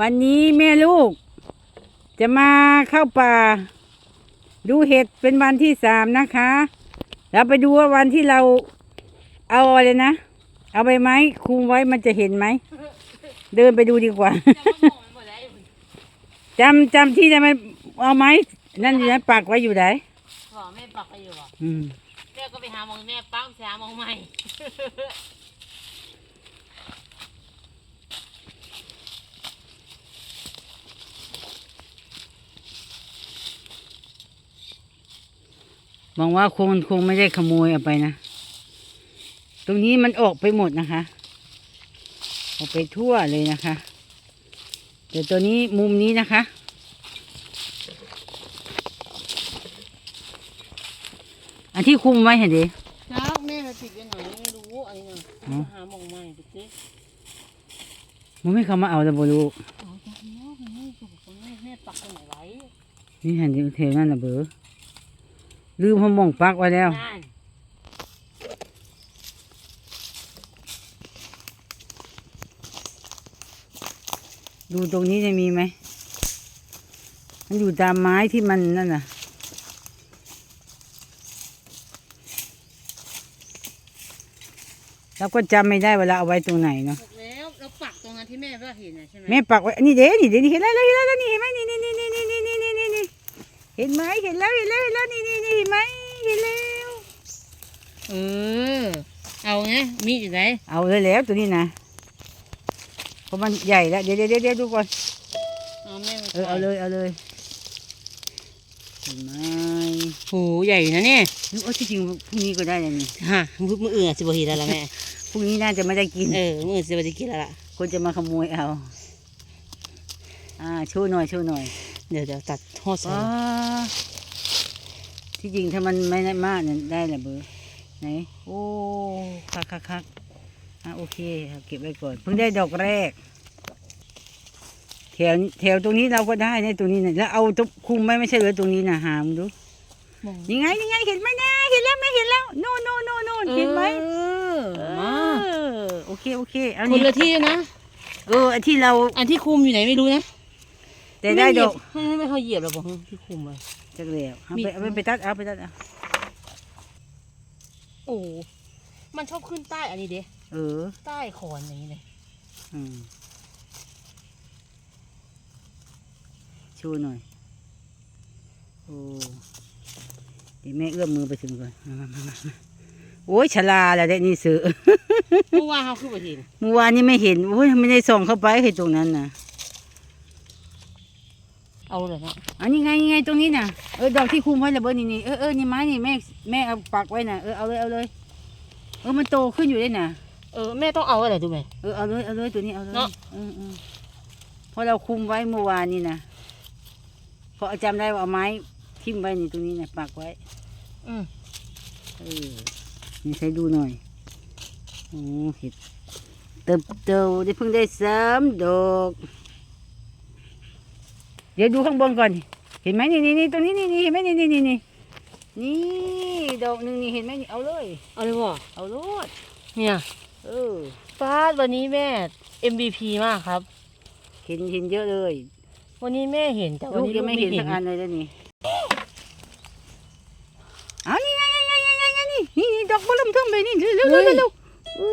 วันนี้แม่ลูก จะมาเข้าป่า ดูเห็ดเป็นวันที่สามนะคะ เราไปดูว่าวันที่เราเอาอะไรนะ เอาใบไม้คุมไว้มันจะเห็นไหม เดินไปดูดีกว่าจำจำที่จะมาเอาไม้นั่นอยู่นะปักไว้อยู่ไหนบอกแม่ปักไปอยู่บอกอืมแม่ก็ไปหาหมองแม่ปักไปหาหมองใหม่ มองว่าคงคงไม่ได้ขโมยเอาไปนะ ตรงนี้มันออกไปหมดนะคะ ออกไปทั่วเลยนะคะ แต่ตัวนี้มุมนี้นะคะ อันที่คุมไว้เห็นดิครับแม่เราติดไปไหนไม่รู้อันนี้นะอ๋อหาหมองใหม่ดูสิมันไม่เข้ามาเอาแล้วบลูกเอาจากนี้แม่ถูกแม่แม่ปักตรงไหนไว้นี่เห็นดิเทนั่นนะเบอ ลืมหมองปักไว้แล้วดูตรงนี้จะมีไหม มันอยู่ตามไม้ที่มันนั่นน่ะ เราก็จำไม่ได้เวลาเอาไว้ตรงไหนเนาะแล้ว เราปักตรงนั้นที่แม่ว่าเห็นใช่ไหมแม่ปักไว้ นี่เด้นี่เด้นี่เห็นแล้วเห็นแล้วเห็นแล้วนี่เห็นไหมนี่นี่นี่นี่นี่ เห็นไหมเห็นแล้วเห็นแล้วเห็นแล้วนี่นี่นี่เห็นไหมเห็นแล้วเออเอาไงมีดอยู่ไหนเอาเลยแล้วตัวนี้นะเพราะมันใหญ่แล้วเดี๋ยวเดี๋ยวเดี๋ยวดูก่อนเอาแม่มาเออเอาเลยเอาเลยเห็นไหมโหใหญ่นะเนี่ยหรือว่าที่จริงพรุ่งนี้ก็ได้เลยนี่ฮะมือมืออื่นสิบหีแล้วล่ะแม่พรุ่งนี้น่าจะไม่ได้กินเออมืออื่นสิบหีกินแล้วล่ะคนจะมาขโมยเอาอ่าชูหน่อยชูหน่อย เดี๋ยวเดี๋ยวตัดทอดใส่ว้าที่จริงถ้ามันไม่ได้มากเนี่ยได้แหละเบอร์ไหนโอ้คักคักคักอะโอเคเอาเก็บไว้ก่อนเพิ่งได้ดอกแรกแถวแถวตรงนี้เราก็ได้ในตรงนี้นะแล้วเอาตบคุมไว้ไม่ใช่เหรือตรงนี้นะหามงดูมองยังไงยังไงเห็นไหมนะเห็นแล้วไม่เห็นแล้วโน่นโน่นโน่นโน่นเห็นไหมเออเอมาอโอเคโอเคเอาคนนี่ละที่นะเออไอ้ที่เราอันที่คุมอยู่ไหนไม่รู้นะ แต่ได้ดอกไม่ไม่ไม่เขาเหยียบหรอกบอกที่คุมไว้จักแล้วเอามีไปเอาไปไปตัดเอาไปตัดเอาโอ้ มันชอบขึ้นใต้อันนี้เด้เออ ใต้ขอนอย่างนี้เลยอืมชูหน่อย โอ้เดี๋ยวแม่เอื้อมมือไปถึงก่อนมามามามามาโอ้ยชลาแล้วได้นี่ซื้อเมื่อวานเขาขึ้นไปทีนเมื่อวานนี้ไม่เห็นโอ้ยไม่ได้ส่องเข้าไปให้ตรงนั้นนะ เอาเลยนะอันนี้ไงนี่ไงตรงนี้น่ะเออดอกที่คุมไว้ระเบิดนี่นี่เออเออนี่ไม้นี่แม่แม่เอาปักไว้น่ะเออเอาเลยเอาเลย เออมันโตขึ้นอยู่ได้น่ะเออแม่ต้องเอาอะไรดูไหมเออเอาเลยเอาเลยตัวนี้เอาเลยเนาะเออเออเพราะเราคุมไว้เมื่อวานนี่นะเพราะจำได้ว่าเอาไม้ทิ่มไว้นี่ตรงนี้นะปักไว้ อืมเออนี่ใช้ดูหน่อยโอ้เห็ดเติบโตได้เพิ่งได้สามดอก เดี๋ยวดูข้างบนก่อน เห็นไหมนี่นี่นี่ตรงนี้นี่นี่เห็นไหมนี่นี่นี่นี่นี่ดอกหนึ่งนี่เห็นไหมนี่เอาเลย เอาเลยบ่เอาโลดเนี่ยเออฟาดวันนี้แม่ MVP มากครับ เห็นเห็นเยอะเลยวันนี้แม่เห็นแต่วันลูกนี้ยังไม่เห็นลูสักอันเลยแล้วนี่เอานี่ไงไงไงไงไงไงนี่นี่นี่ดอกบอลลมทุ่มเลยนี่เร็วเร็วเร็วเร็วเร็วโอ้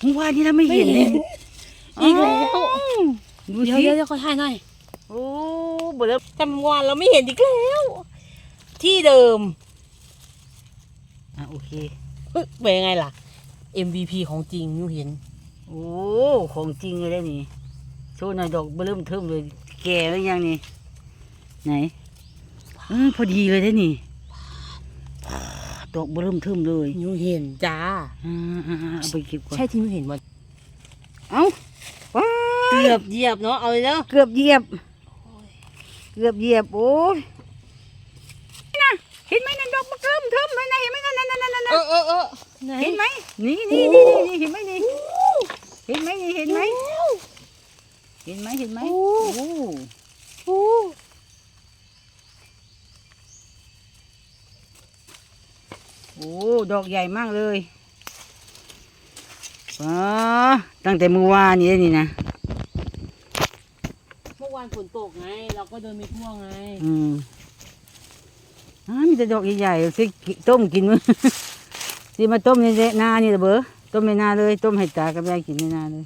เมื่อวานนี้เราไม่เห็นเลยอีกแล้วอ้าว ดูเดี๋ยวสิเดี๋ยวเดี๋ยวขอถ่ายหน่อยโอ้บอลลมแต่เมื่อวานเราไม่เห็นอีกแล้ว ที่เดิม อะโอเคเอ้ยเป็นยังไงล่ะ MVP ของจริงมิวเห็น โอ้ของจริงเลยแล้วนี่โชว์หน่อยดอกบอลลมทุ่มเลย แก่แล้วยังนี่ ไหนเออพอดีเลยได้อนี่ดอกบอลลมทุ่มเลยมิวเห็นจ้าอ่าอ่าอ่าเอาไปเก็บก่อนใช่ที่มิวเห็นมันเอ้าว้าเกือบเหยียบเนาะ เอาเลยแล้วเกือบเหยียบ เกือบเหยียบโอ้ยนี่นะเห็นไหมนั่นดอกมะเริ่มเทิมเลยนะเห็นไหมนั่นนั่นนั่นนั่นเออเออเออไหนเห็นไหมนี่นี่นี่นี่เห็นไหมนี่เห็นไหมนี่เห็นไหมเห็นไหมเห็นไหมโอ้โอ้โอ้ดอกใหญ่มากเลยอ๋อตั้งแต่เมื่อวานนี้เลยนี่นะานฝนตกไง เราก็เดินไม่ทั่วไง อืมอ้ามีแต่ดอกใหญ่ๆสิต้มกินมั้ยสิมาต้มในนานี่ละเบอต้มในนาเลย ต้มให้ตากับยายกินในนาเลย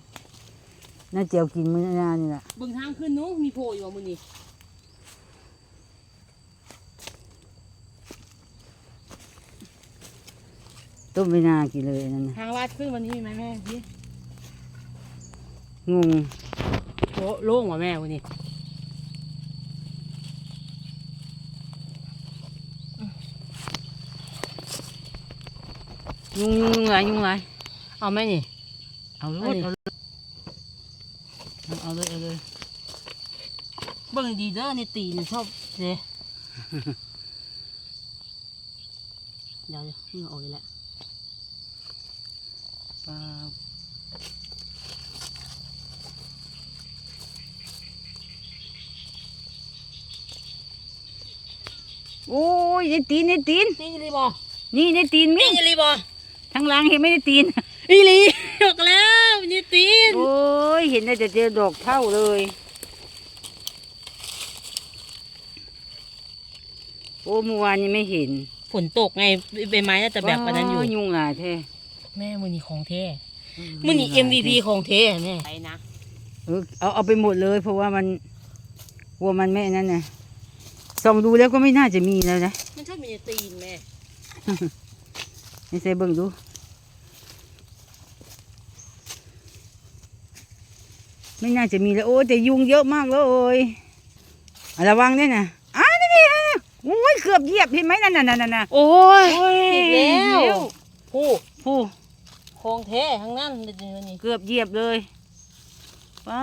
น่าเจียวกินมื้อในนานี่แหละเบิ่งทางขึ้นนู้นมีโผล่อยู่ว่ามือนี้ต้มในนากินเลยอันนั่นน่ะทางลาดขึ้นวันนี้มีไหมแม่พี่งง โอ้โล่งว่ะแม่วันนี้ยุงยุงยุงหลายยุงหลายเอาไหมนี่ เอาเลยอันนี้เอาเลยเอาเลยเอาเลยเบิ่งดีเด้อนี่ตีนชอบเด้เดี๋ยวเดี๋ยวนี่ออกอีกแล้วปล โอ้ยในตีนในตีน นี่อีหลีบอนี่ในตีนนี่มิ่งอีหลีบอทั้งหลังเห็นไหม่ได้ตีน อีหลีออกแล้วนี่ตีน โอ้ย เห็นได้แต่เจอดอกเท่าเลย โอ้เมื่อวานนี้ไม่เห็นฝนตกไงใบไม้น่าจะแบบอันนั้นอยู่ ว้ายุงหลายแท้แม่มือนี้ของเท่มือนี้ MVP ของเท่แม่ไปนะ เออเอาเอาไปหมดเลย เพราะว่ามันกลัวมันไม่นั่นนะ ส่องดูแล้วก็ไม่น่าจะมีแล้วนะมันชอบมีตีนแม่ไม่ใช่เบิ่งดู ไม่น่าจะมีแล้วโอ้แต่ยุงเยอะมากเลยอะระวังด้วยนะอ้าวนี่นี่นี่โอ้ยเกือบเหยียบเห็นไหมนั่นน่ะนั่นน่ะนั่นน่ะโอ้ยโอ้ยอีกแล้วเร็วผู้ผู้ของเท่ทั้งนั้นเดี๋ยวนี้เกือบเหยียบเลยว้า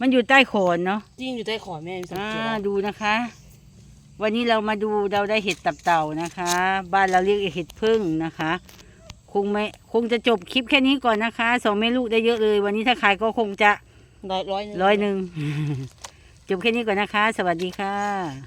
มันอยู่ใต้โขนเนาะจริงอยู่ใต้ขอแม่สังอ่าเกตแล้วดูนะคะ วันนี้เรามาดูเราได้เห็ดตับเต่านะคะ บ้านเราเรียกเห็ดพึ่งนะคะ คงไม่คงจะจบคลิปแค่นี้ก่อนนะคะสองแม่ลูกได้เยอะเลย วันนี้ถ้าขายก็คงจะร้อยร้อยหนึ่ง ร้อยหนึ่ง จบแค่นี้ก่อนนะคะ สวัสดีค่ะ